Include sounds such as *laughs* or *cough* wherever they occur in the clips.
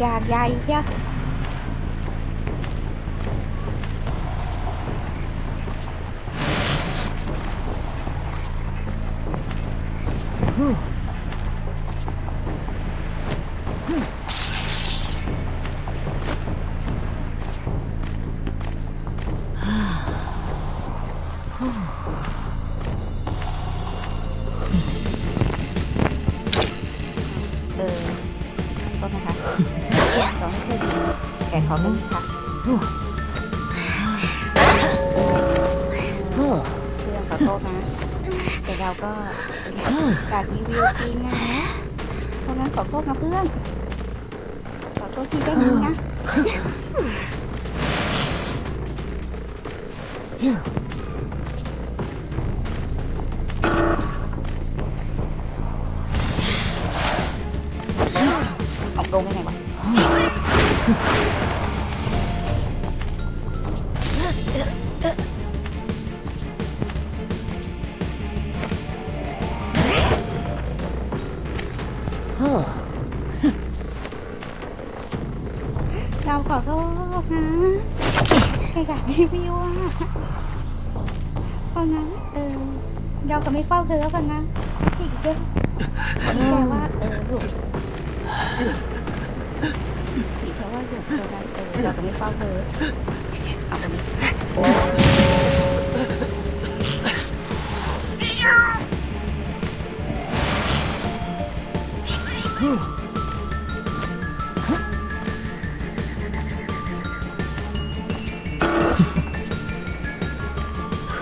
อยากใหญ่เชียว องขึ้นแกของเรื่นี้ค่ะเครื่อขอโทษนะแต่เราก็อยากรีวิวจริงนะเพราะงั้นขอโทษนะเพื่อน ขอโทษที่ได้นี้นะ เราขอโทษนะแค่อยากรีวิวอะเพราะงั้นเออเราก็ไม่เฝ้าเธอแล้วกันนะอีกเด้อแค่ว่าเออหยุดอีกแค่ว่าหยุดเพราะงั้นเออเราก็ไม่เฝ้าเธอเอาไปนี้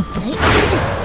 What? is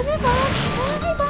사랑해봐 사랑해봐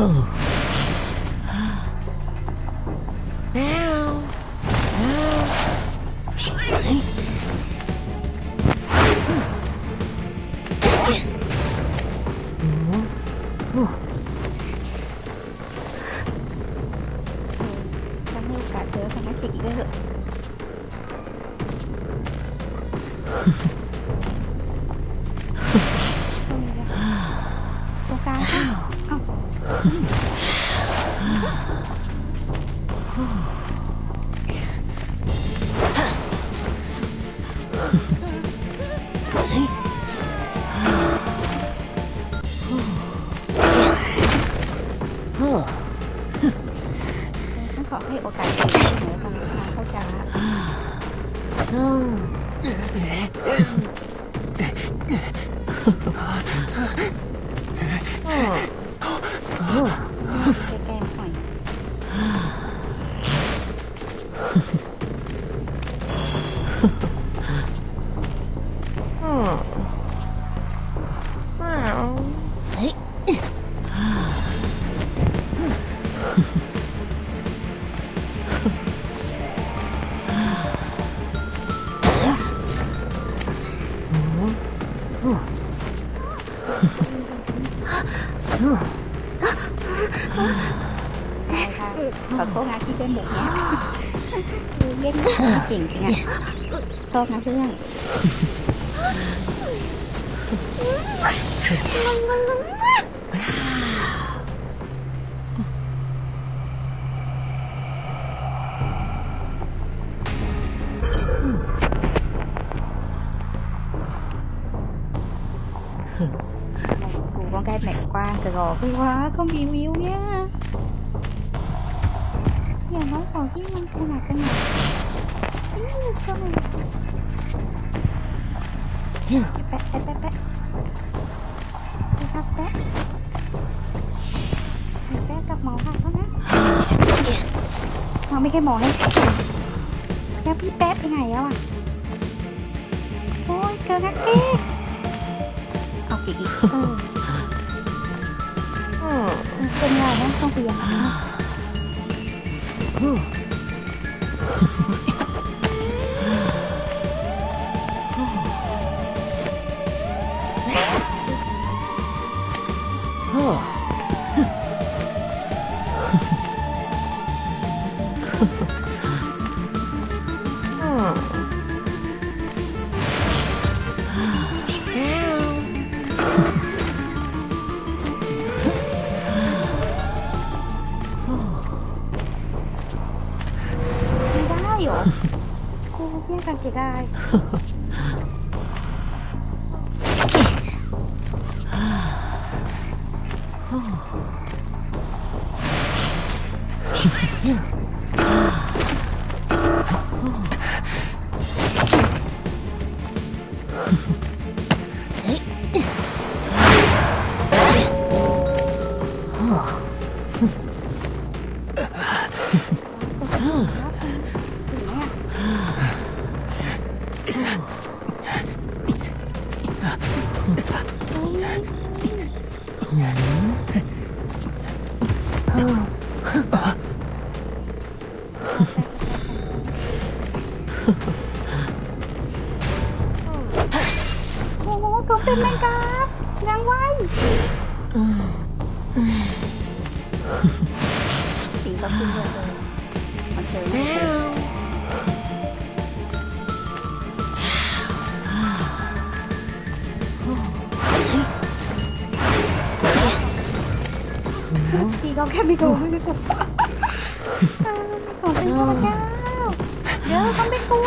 now. 嗯。 ขอโทษนะที่เป็นหมูเนี้ยคือเล่นเก่งจริงอะโทษนะเพื่อนกู อคือว่าเขามีวิวเนี่ยอย่างน้อยของที่มันขนาดขนาดอื้อก็ไม่แปะแปะแปะแปะครับแปะแปะกับหมอค่ะเขานะเราไม่ใช่หมอให้แล้วพี่แป๊ะไปไหนแล้วอะโอ้ยเกินนักเอ๊ะเอากี่อีกเออ Oh. 嗯 *laughs* 嗯 พี่ก็แค่ไม่โดนไม่กลัวเออขอเป็นตัวแก้วเดี๋ยวต้องเป็นตัว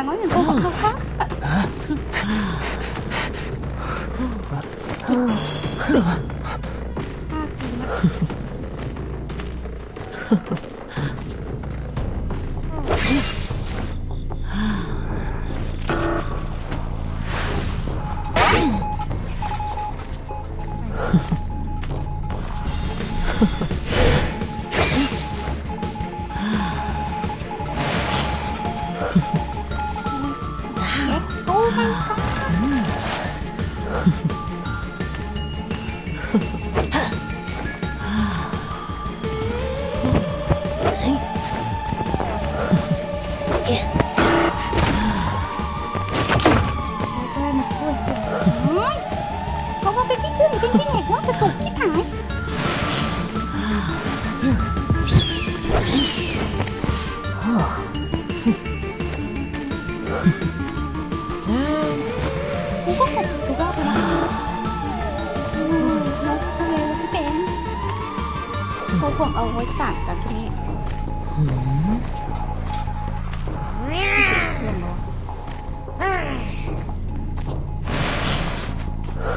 嗯嗯嗯嗯嗯嗯嗯嗯嗯嗯嗯嗯嗯嗯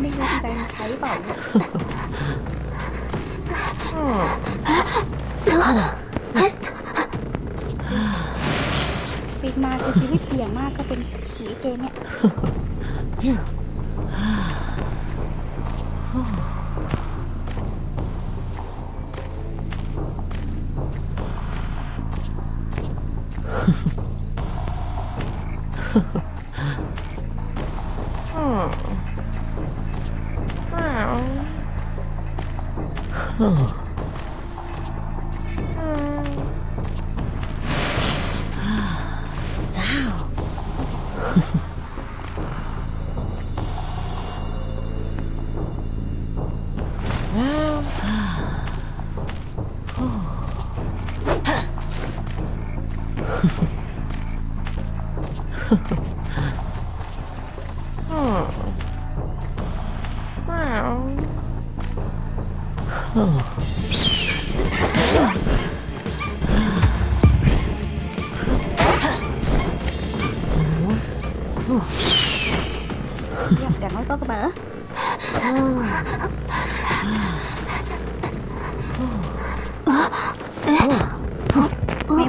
ไม่รู้ใจมาใช้เปล่าปิดมาคือชีวิตเปลี่ยนมากก็เป็นหนีเกมเนี่ย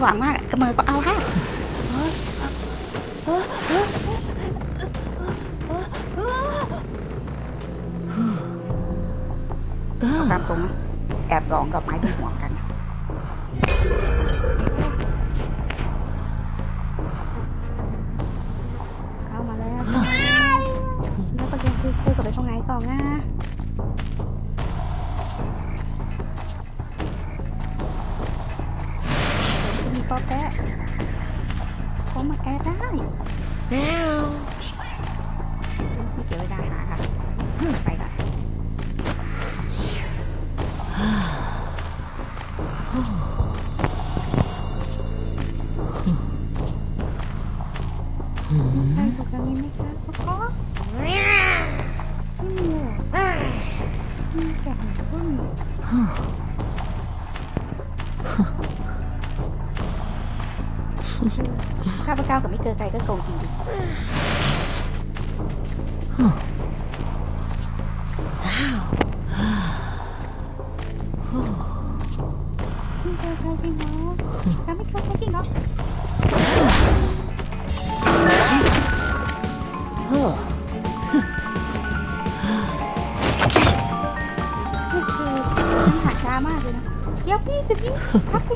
หวังมากกระเมือก็เอาฮะตามตรงนะแอบหลองกับไม้ Huh. *laughs*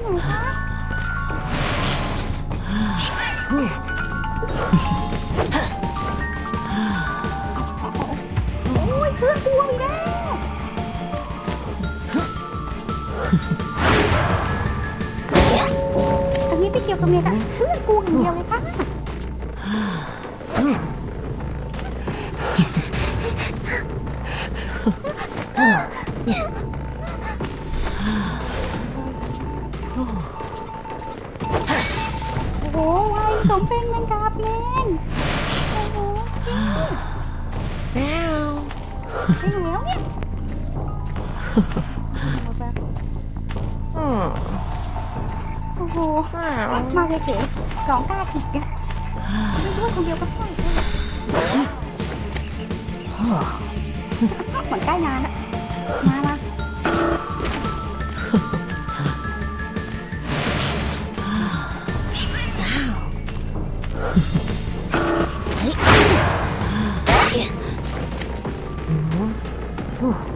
สมเป็นแมันดาบเลนโอ้โหแมวไปแล้วเนี่ยโอ้โหมาเลยเก๋สองกาอีกอะไม่รู้คนเดียวก็ได้เหมือนใกล้งานอะมาละ Whew.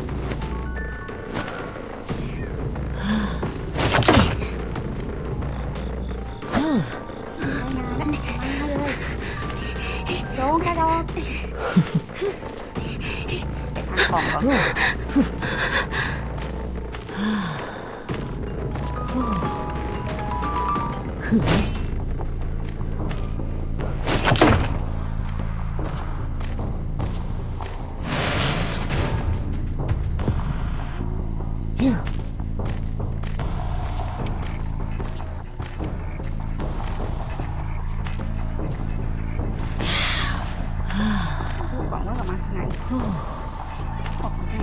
ของก็กลับมาไหนออกมาให้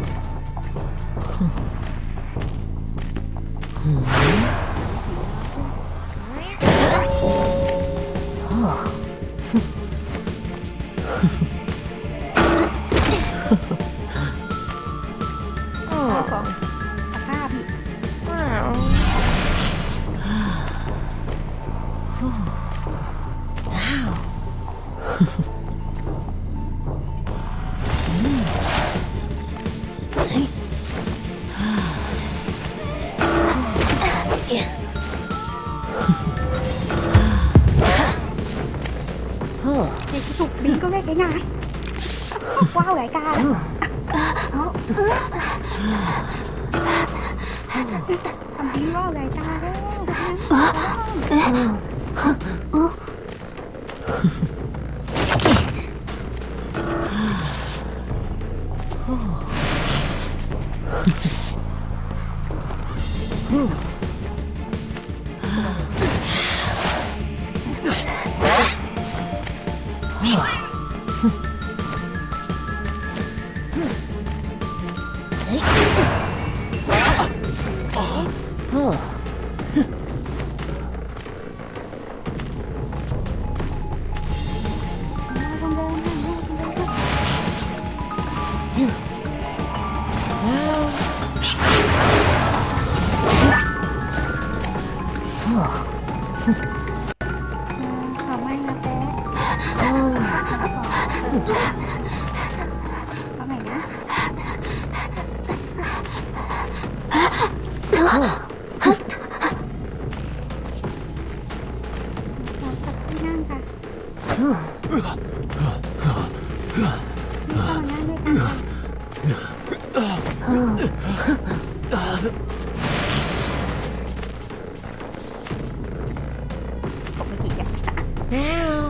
Thậm chí nó. あう哥